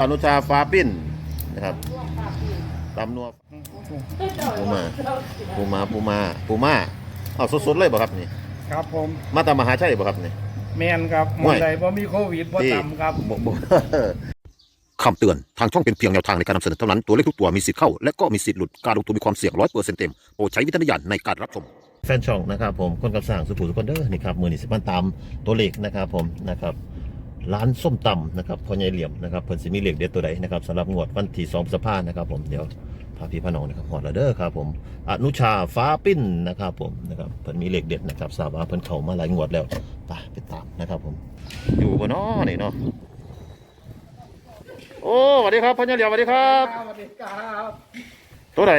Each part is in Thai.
อนุชาฟ้าปิ้นนะครับตำนัวปูมาปูมาปูมาปูมาเอาสดๆเลยบ่ครับนี่ ครับผม มาตามมหาชัยบ่ครับนี่แมนครับหมห่อวยใดบ่มีโควิดบ่ที่ต่ำครับบ่บ่คำเตือน ทางช่องเป็นเพียงแนวทางในการนำเสนอเท่านั้น ตัวเลขทุกตัวมีสิทธิ์เข้า และก็มีสิทธิ์หลุด การลงทุนมีความเสี่ยงร้อยเปอร์เซ็นต์เต็ม โปรดใช้วิจารณญาณในการรับชม แฟนช่องนะครับผม คนกับสร้างสุภูสุคนเดอร์นี่ครับ มือนี่สิมันตามตัวเลขนะครับผมนะครับ ร้านส้มตำนะครับพ่อใหญ่เหลี่ยมนะครับเพิ่นสิมีเลขเด็ดตัวใดนะครับสำหรับงวดวันที่2พฤษภาคมนะครับผมเดี๋ยวพาพี่พาน้องนะครับฮอดแล้วเด้อครับผมอนุชาฟ้าปิ้นนะครับผมนะครับเพิ่นมีเลขเด็ดนะครับทราบว่าเพิ่นเข้ามาหลายงวดแล้วไปไปตามนะครับผมอยู่บ่เนาะนี่เนาะโอ้สวัสดีครับพ่อใหญ่เหลี่ยมสวัสดีครับสวัสดีครับตัวไหน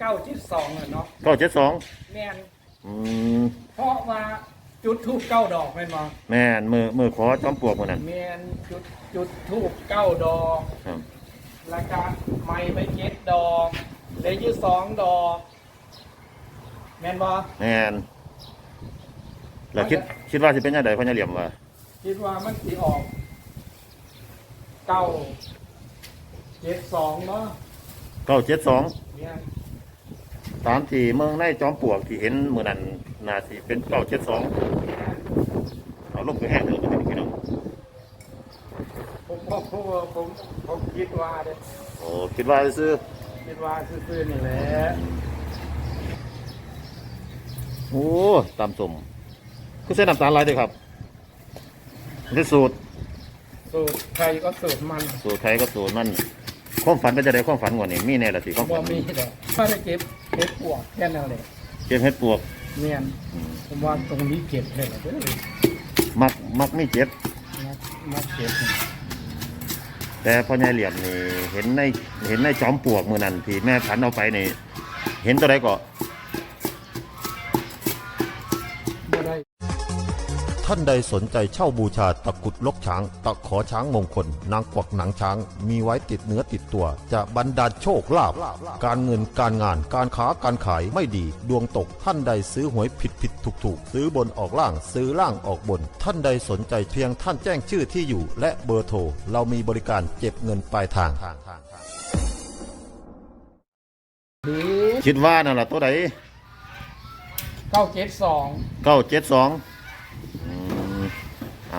เก้าที่สองอะเนาะ972แมนอืมเพราะว่า จุดทูบเก้าดอกแม่นบ่แม่นมือมือขอจอมปลวกมื้อนั้นแมนจุดจุดทูบเก้าดอกครับแล้วก็ไม้ไปเจ็ดดอกเลขยี่สองดอกแมนบ่แม่นแล้วคิดคิดว่าสิเป็นจังไดพ่อใหญ่เหลี่ยมว่าคิดว่ามันสิออกเก้าเจ็ดสองเนาะ972แมนตามที่เมืองในจอมปลวกที่เห็นมื้อนั้น น่าสิเป็น972เอาลงไปแห้งเด้อบ่ได้พี่น้องผมผมผมผมผมคิดว่าเด้โอ้คิดว่าซื้อคิดว่าซื่อๆนี่แหละโอ้ตามสมคือใส่น้ำตาลหลายเด้อครับนี่สูตร สูตรใครก็สูตรมันสูตรไทยก็สูตรมันความฝันเป็นจะได้ความฝันกว่านี้มีแน่ละสิความบ่ฝันมีดอกถ้าได้เก็บเก็บปวกแค่นั้นแหละ เก็บเฮ็ดปวก เนียนอืมผมว่าตรงนี้เก็บเลยเหรอเด้อมักมักไม่เจ็บมามาเก็บแต่พ่อใหญ่เหลี่ยมนี่เห็นในเห็นในจอมปลวกมือนั้นที่แม่พันเอาไปนี่ เห็นตัวใดก็ ท่านใดสนใจเช่าบูชาตะกรุดลกช้าง ตะขอช้างมงคล นางกวักหนังช้าง มีไว้ติดเนื้อติดตัว จะบรรดาลโชคลาภการเงินการงานการค้าการขายไม่ดี ดวงตกท่านใดซื้อหวยผิดผิดถูกถูกซื้อบนออกล่างซื้อล่างออกบน ท่านใดสนใจเพียงท่านแจ้งชื่อที่อยู่ และเบอร์โทรเรามีบริการเก็บเงินปลายทางหรือคิดว่านั่นล่ะตัวใดเก้าเจ็ดสองเก้าเจ็ดสอง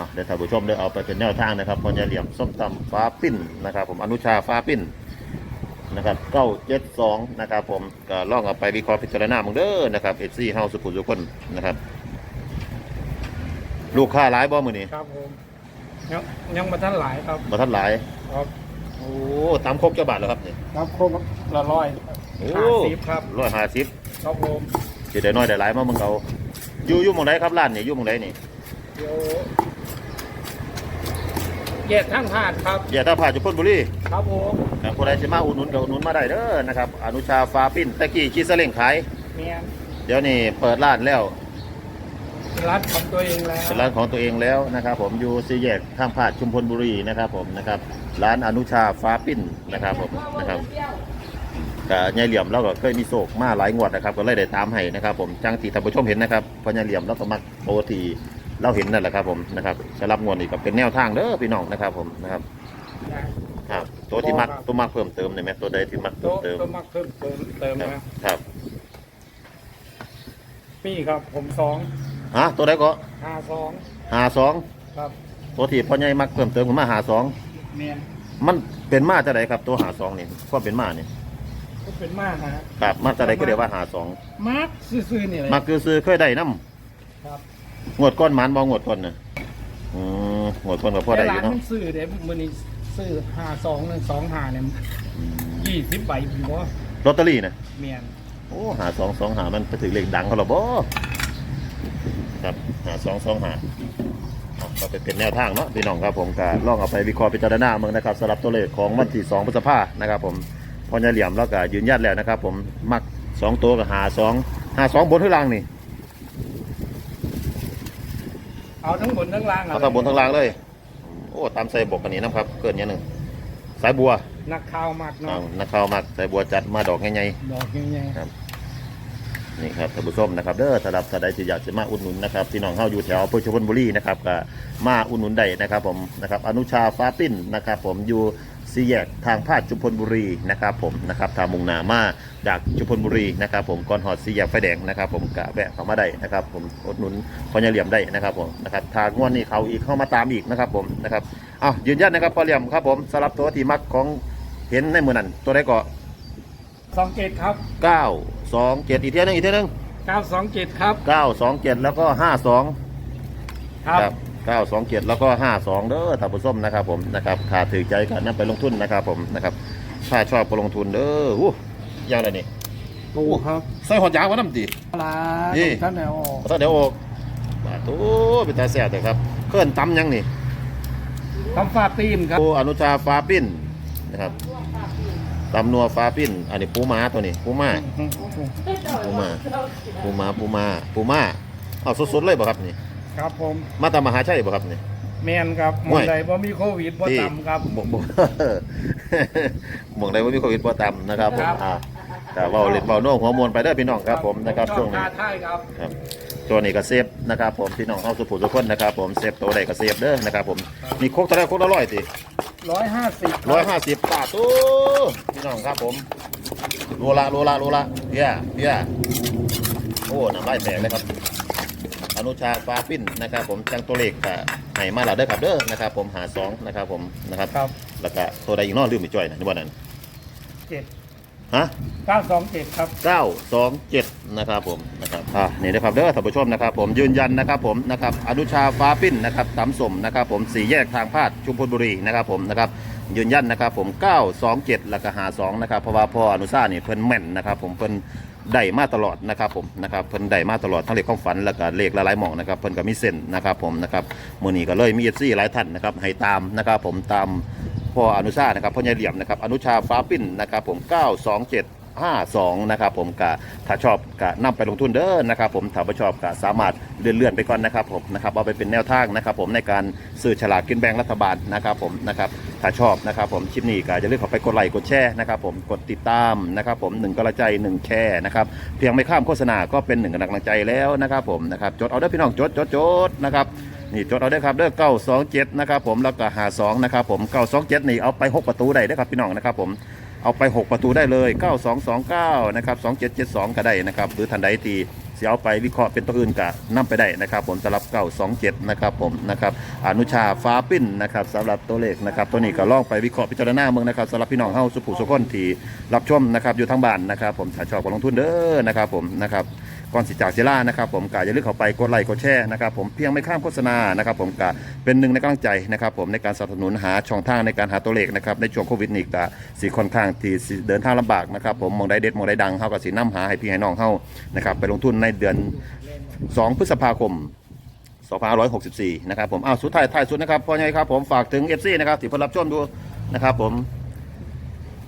เอาเดี๋ยวท่านผู้ชมได้เอาไปเป็นแนวทางนะครับพ่อใหญ่เหลี่ยมส้มตำฟ้าปิ้นนะครับ ผมอนุชาฟ้าปิ้นนะครับเก้าเจ็ดสองนะครับผมก็ลองเอาไปวิเคราะห์พิจารณามึงเด้อนะครับเอซี่เฮาสุขุมสุขคนนะครับ ลูกค้าหลายบ่มือนี้ครับผมยังยังมาท่านหลายครับมาทันหลาย ครับโอ้ตามครบเจ้าบาทแล้วครับนี่ครับครบละร้อยโอ้ห้าสิบครับร้อยห้าสิบครับผมจะได้น้อยได้หลายมามึงเอาอยู่อยู่หมองใดครับร้านนี่อยู่หมองใดนี่เดี๋ยว แยกทั้งหาดครับ อย่าถ้าผ่านจุพนบุรีครับผมนะคนใดสิมาอุดหนุนก็อุดหนุนมาได้เด้อนะครับ อนุชาฟ้าปิ้นตะกี้ชีสะเล่งขายเนียนเดี๋ยวนี้เปิดร้านแล้วเป็นร้านของตัวเองแล้วเป็นร้านของตัวเองแล้วนะครับ ผมอยู่สี่แยกข้ามพาดชุมพลบุรีนะครับ ผมนะครับ ร้านอนุชาฟ้าปิ้นนะครับผมนะครับก็ยายเหลี่ยมเราก็เคยมีโศกมาหลายงวดนะครับ ก็เลยได้ตามให้นะครับ ผมจังที่ท่านผู้ชมเห็นนะครับเพอยายเหลี่ยมเราก็มักโปรตี เราเห็นนั่นแหละครับผมนะครับสำหรับงวดนี้ก็เป็นแนวทางเด้อพี่น้องนะครับผมนะครับครับตัวที่มักตัวมักเพิ่มเติมเนี่ยไหมตัวใดที่มักเพิ่โต๊ะมเติมโต๊ะมักเพิ่มเติมเติมครับนะครับพี่ครับผมสองฮะตัวใดก็ห้าสองหาสองครับตัวที่พ่อใหญ่มักเพิ่มเติมขึ้นมาหาสองเนียนมันเป็นมาจะไดครับตัวหาสองนี่ความเป็นมานี่ก็เป็นมากฮะครับมาจะไดก็เรียกว่าหาสองมาร์คซื่อๆนี่เลยมาคือซื้อเคยได้น้ครับำ งวดก้อนหมันบ่งวดก้อนน่ะอืมงวดก้อนกับพ่อได้อแต่ยู่ร้านเนาะมันซื้อเดี๋ยวมือนี้ซื้อห้าสองหนึ่งสองห้าเนี่ยยี่สิบใบผมว่าลอตเตอรี่นะเมียนโอ้หาสองสองหามันไปถึงเลขดังเขาหรอบ่ครับหาสองสองหาอะก็ไปเป็นแนวทางเนาะพี่น้องครับผมก็ลองเอาไปวิเคราะห์พิจารณาเมืองนะครับสำหรับตัวเลขของวันที่สองพฤษภานะครับผมพอจะเหลี่ยมแล้วก็ยืนยันแล้วนะครับผมมักสองตัวกับหาสองหาสองบนที่ล่างนี่ เอาทั้งบนทั้งล่างเอาทั้งบนทั้งล่างเลย โอ้ตามใส่บกกันนี้นะครับ เกินอย่างหนึ่งสายบัวนักข่าวมากเอาเนาะนักข่าวมักสายบัวจัดมาดอกใหญ่ดอกยังไงๆนี่ครับท่านผู้ชมนะครับเด้อสำหรับท่านใดที่อยากจะมาอุดหนุนนะครับพี่น้องเฮาอยู่แถวอำเภอชลบุรีนะครับก็มาอุดหนุนได้นะครับผมนะครับอนุชาฟ้าปิ้นนะครับผมอยู่ สี่แยกทางพาดจุมพลบุรีนะครับผมนะครับทางมุงหนามาจากจุมพลบุรีนะครับผมก่อนหอดสี่แยกไฟแดงนะครับ ผมกะแวะเข้ามาได้นะครับ ผมอุดหนุนพญาเหลี่ยมได้นะครับผมนะครับทางงวดนี้เขาอีกเข้ามาตามอีกนะครับผมนะครับอ้าวยืนยันนะครับพ่อเหลี่ยมครับผมสำหรับตัวที่มักของเห็นในมือนั้นตัวใดก็สองเจ็ดครับเก้าสองเจ็ดอีกเท่านึงอีกเท่านึงเก้าสองเจ็ดครับเก้าสองเจ็ดแล้วก็ห้าสองครับ เก้าสองเจ็ดแล้วก็ห้าสองเด้อท่านผู้ชมนะครับผมนะครับขาดถือใจกันนั่นไปลงทุนนะครับผมนะครับถ้าชอบก็ลงทุนเด้ออู้ยางอะไรนี่ปูครับใส่หอดยางวะน้ำดีปลานี่ท่านแนวเอาซะเดี๋ยวออกบาทูเป็นตาแซ่บเลยครับเคลื่อนตำยังนี่ทำฟาตีนครับปูอนุชาฟ้าปิ้นนะครับตำนัวฟ้าปิ้น อันนี้ปูม้าตัวนี้ ปูม้าปูม้าปูม้าปูม้าปูม้าเอาสดๆเลยบ่ครับนี่ ครับผมมาตามมหาชัยบ่ครับนี่แมนครับหมห่อวยงใดบ่มีโควิดบ่ต่ำครับ หมองหมองหมองใดว่ามีโควิดบ่ต่ำนะครับผมครับ อ่าแต่เว้าเล่นเว้าโน้หัวมวลไปเด้อพี่น้องครับผมนะครับช่วงชนี้อบทาไทยครับ ครับตัวนี้ก็เซฟนะครับผมพี่น้องเฮาสุภูทุกคนนะครับผมเซฟตัวใดก็เซฟเด้อนะครับผมมีโคกเท่าไหร่โคกละร้อยติร้อยห้าสิบร้อยห้าสิบบาทตู้พี่น้องครับผมโลละโลละโลละเพียเพียโอ้น้ำลายแตกเลยครับอ นุชาฟ้าปิ้นนะครับผมจังตัวเลขก็ให้มาแล้วเด้อครับเด้อนะครับผมหาสองนะครับผมนะครับครับ แล้วก็ตัวใดอีกเนอลืมไปจ่อยนะนี่ว่านั้นเจ็ดฮะ เก้าสองเจ็ดครับเก้าสองเจ็ดนะครับผมนะครับอ่านี่นะครับเด้อท่านผู้ชมนะครับ ผมยืนยันนะครับผมนะครับอนุชาฟ้าปิ้นนะครับตำสมนะครับผมสี่แยกทางพาดชุมพลบุรีนะครับผมนะครับ ยืนยันนะครับผม 927แล้วก็หา2นะครับเพราะว่าพ่ออนุชาเนี่เพิ่นแม่นนะครับผมเพิ่นได้มาตลอดนะครับผมนะครับเพิ่นได้มาตลอดทั้งเลขความฝันแล้วก็เลขหลายๆหมองนะครับเพิ่นก็มีเส้นนะครับผมนะครับมื้อนี้ก็เลยมี FC หลายท่านนะครับให้ตามนะครับผมตามพ่ออนุชานะครับพ่อใหญ่เหลี่ยมนะครับอนุชาฟ้าปิ้นนะครับผม 927 52นะครับผมกะถ้าชอบกะนำไปลงทุนเด้อนะครับผมถ้าไม่ชอบกะสามารถเลื่อนๆไปก่อนนะครับผมนะครับเอาไปเป็นแนวทางนะครับผมในการซื้อฉลากกินแบ่งรัฐบาลนะครับผมนะครับถ้าชอบนะครับผมคลิปนี้ก็อย่าลืมเข้าไปกดไลค์กดแชร์นะครับผมกดติดตามนะครับผมหนึ่งกำลังใจหนึ่งแชร์นะครับเพียงไม่ข้ามโฆษณาก็เป็นหนึ่งกำลังใจแล้วนะครับผมนะครับจดเอาเด้อพี่น้องจดจดจดนะครับนี่จดเอาได้อครับเด้อเก้าสองเจ็ดนะครับผมแล้วก็หาสองนะครับผมเก้าสองเจ็ดนี่เอาไปหกประตูได้เด้ครับพี่น้องนะครับผม เอาไปหกประตูได้เลย 9229 นะครับ 2772 ก็ได้นะครับ หรือทันใดทีเสียเอาไปวิเคราะห์เป็นตัวอื่นก็นํไปได้นะครับผมสำหรับ 927 นะครับผมนะครับอนุชาฟ้าปิ้นนะครับสำหรับตัวเลขนะครับ ตัวนี้ก็ลองไปวิเคราะห์พิจารณาเมืองนะครับสำหรับพี่น้องเฮาสุภูสุคนที่รับชมนะครับอยู่ทางบ้านนะครับ ผมถ้าชอบก็ลงทุนเด้อนะครับผมนะครับ ก่อนสิจากเจล่านะครับผมกาอย่าลืมเข้าไปกดไลค์กดแชร์นะครับผมเพียงไม่ข้ามโฆษณานะครับผมกาเป็นหนึ่งในกำลังใจนะครับผมในการสนับสนุนหาช่องทางในการหาตัวเลขนะครับในช่วงโควิดนี่กาสีค่อนข้างที่สิเดินทางลำบากนะครับผมมองได้เด็ดมองได้ดังเฮากับสีน้ำหาให้พี่ให้น้องเฮานะครับไปลงทุนในเดือน 2 พฤษภาคม2564 นะครับผม อ้าว สุดท้ายท้ายสุดนะครับพ่อใหญ่ครับผม ฝากถึง FC นะครับที่เพิ่นรับชมดูนะครับผม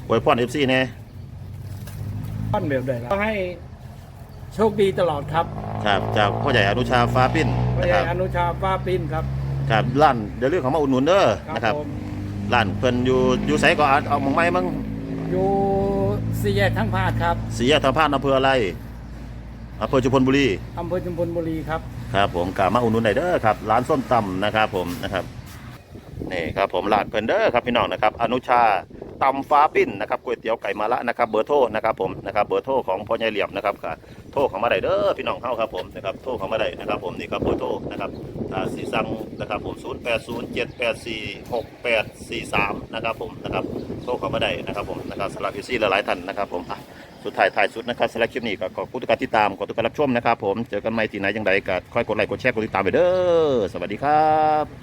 อวยพร FC แน่ ท่อนแบบใดล่ะขอให้ โชคดีตลอดครับครับจากพ่อใหญ่อนุชาฟ้าปิ้นพระนะคยารับอนุชาฟ้าปิ้นครับครับร้านเดี๋ยวเรื่องของมาอุดหนุนเด้อคนะครับผมร้านเพิ่นอยู่อยู่ไสก็อาจเอาหมองไม้มั้งอยู่สี่แยกทั้งพาดครับสีแยกทางพานอำเภออะไรอำเภอชุมพลบุรีอำเภอจุมพลบุรีครับ ครับผมกามาอุดหนุนได้เด้อครับร้านส้มตำนะครับผมนะครับนี่ครับผมร้านเพิ่นเด้อครับพี่น้องนะครับ อนุชาตำฟ้าปิ้นนะครับก๋วยเตี๋ยวไก่มาละนะครับ เบอร์โทรนะครับผมนะครับเบอร์โทรของพ่อใหญ่เหลี่ยมนะครับก็ โทรเข้ามาได้เด้อพี่น้องเฮาครับผมนะครับโทรเข้ามาได้นะครับผมนี่ครับเบอร์โทรนะครับสีสั่งนะครับผม 0807846843 นะครับผมนะครับโทรเข้ามาได้นะครับผมนะครับสำหรับยูซี่หลายท่านนะครับผมอะสุดท้ายท้ายสุดนะครับสำหรับคลิปนี้ก็ขอบคุณทุกการติดตามขอบทุกการรับชมนะครับผมเจอกันใหม่ที่ไหนย่างไรก็ค่อยกดไลค์กดแชร์กดติดตามไปเด้อสวัสดีครับ